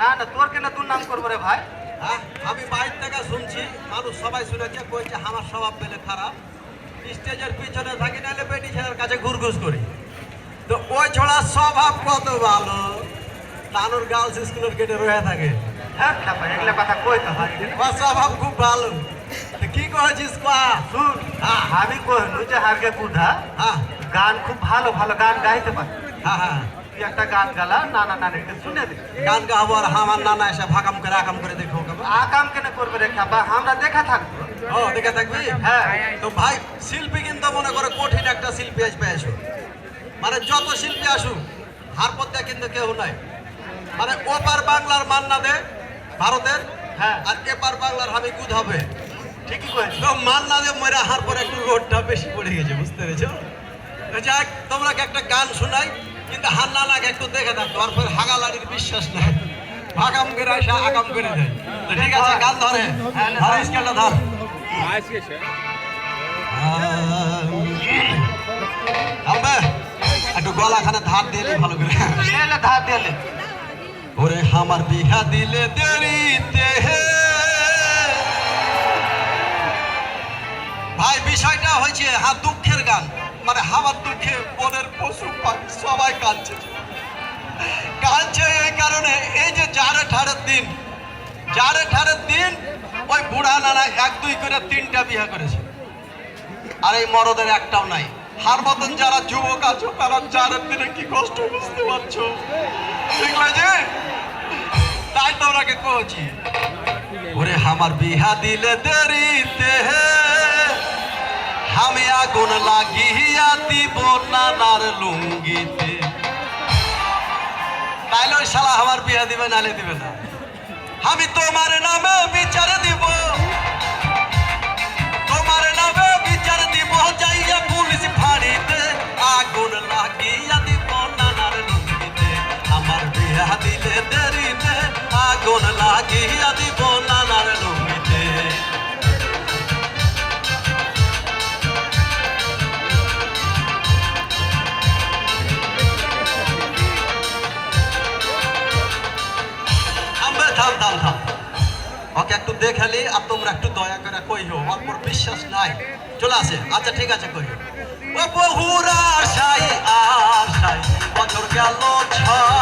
না না তোর কেন তোর নাম করব রে ভাই? হ্যাঁ আমি বাইর থেকে শুনছি মানুষ সবাই শুনেছে কইছে আমার স্বভাব পেলে খারাপ। স্টেজের পিছনে থাকি নাহলে বেটি ছেলের কাছে ঘুরঘুস করি। তো ওই ছড়া স্বভাব কত ভালো? নানুর গার্লস স্কুলের গেটে রয়ে থাকে। হ্যাঁ এগুলো কথা কই তো ওর স্বভাব খুব ভালো। তো কি করেছিস পা শুন। হ্যাঁ আমি কহিনু যে হারকে বুধা হ্যাঁ। গান খুব ভালো ভালো গান গাইতে পারে। হ্যাঁ হ্যাঁ। তুই একটা গান গালা নানা নানিকে শুনে দে। গান গাবো আর আমার নানা এসে ভাকাম করে আকাম করে দেখো আকাম কেন করবে রে খেপা? আমরা দেখা থাকব। ও দেখে থাকবি? হ্যাঁ। তো ভাই শিল্পী কিন্তু মনে করে কঠিন একটা শিল্পী আসবে আসো মানে যত শিল্পী আসুক হার পথে কিন্তু কেউ নাই। মানে ওপার বাংলার মান্না দে ভারতের হ্যাঁ। আর এপার বাংলার আমি কুদ হবে। ঠিকই কয়েছি তো মান্না দে মরে হার পর একটু রোডটা বেশি পড়ে গেছে বুঝতে পেরেছ? যাক তোমরা একটা গান শোনাই। কিন্তু হান্না নাকে একটু দেখে থাকতো আর পর হাগালাড়ির বিশ্বাস নাই। ভাগাম করে আসে আগাম করে দেয়। ঠিক আছে গান ধরে। ধর স্কেলটা ধর। একটু গলাখানে ধার দিয়ে ভালো করে। ধার দিলে ওরে আমার বিহা দিলে দেরিতে হে মানে আমার দুঃখে বনের পশু পাখি সবাই কাঁদছে। কাঁদছে এই কারণে, এই যে জারে ঠাড়ের দিন জারে ঠাড়ের দিন, ওই বুড়া নানা এক, দুই করে তিনটা বিয়ে করেছে। আর এই মরদের একটাও নাই। হার মতন যারা যুবক আছো, তারা জারের দিনে কি কষ্ট বুঝতে পারছ? ঠিক আছে তাই তোমরাকে কইছি ওরে, আমার বিহা দিলে দেরিতে। আমি আগুন লাগিয়া দিব নানার লুঙ্গিতে। তাইলে ওই শালা আমার বিয়া দিবে, নালে দিবে না। আমি তোমার নামে বিচার দিব। তোমার নামে বিচার দিব, যাইয়া পুলিশ ফাঁড়িতে। আগুন লাগিয়া দিব নানার লুঙ্গিতে। আমার বিয়া দিলে দেরিতে, আগুন লাগিয়া দিব থাম থাম ওকে একটু দেখালি আর তোমরা একটু দয়া করে কইও ওর পর বিশ্বাস নাই। চলে আসে। আচ্ছা ঠিক আছে, কইও। বহুরা আশাই আশাই বছর গেল ছয়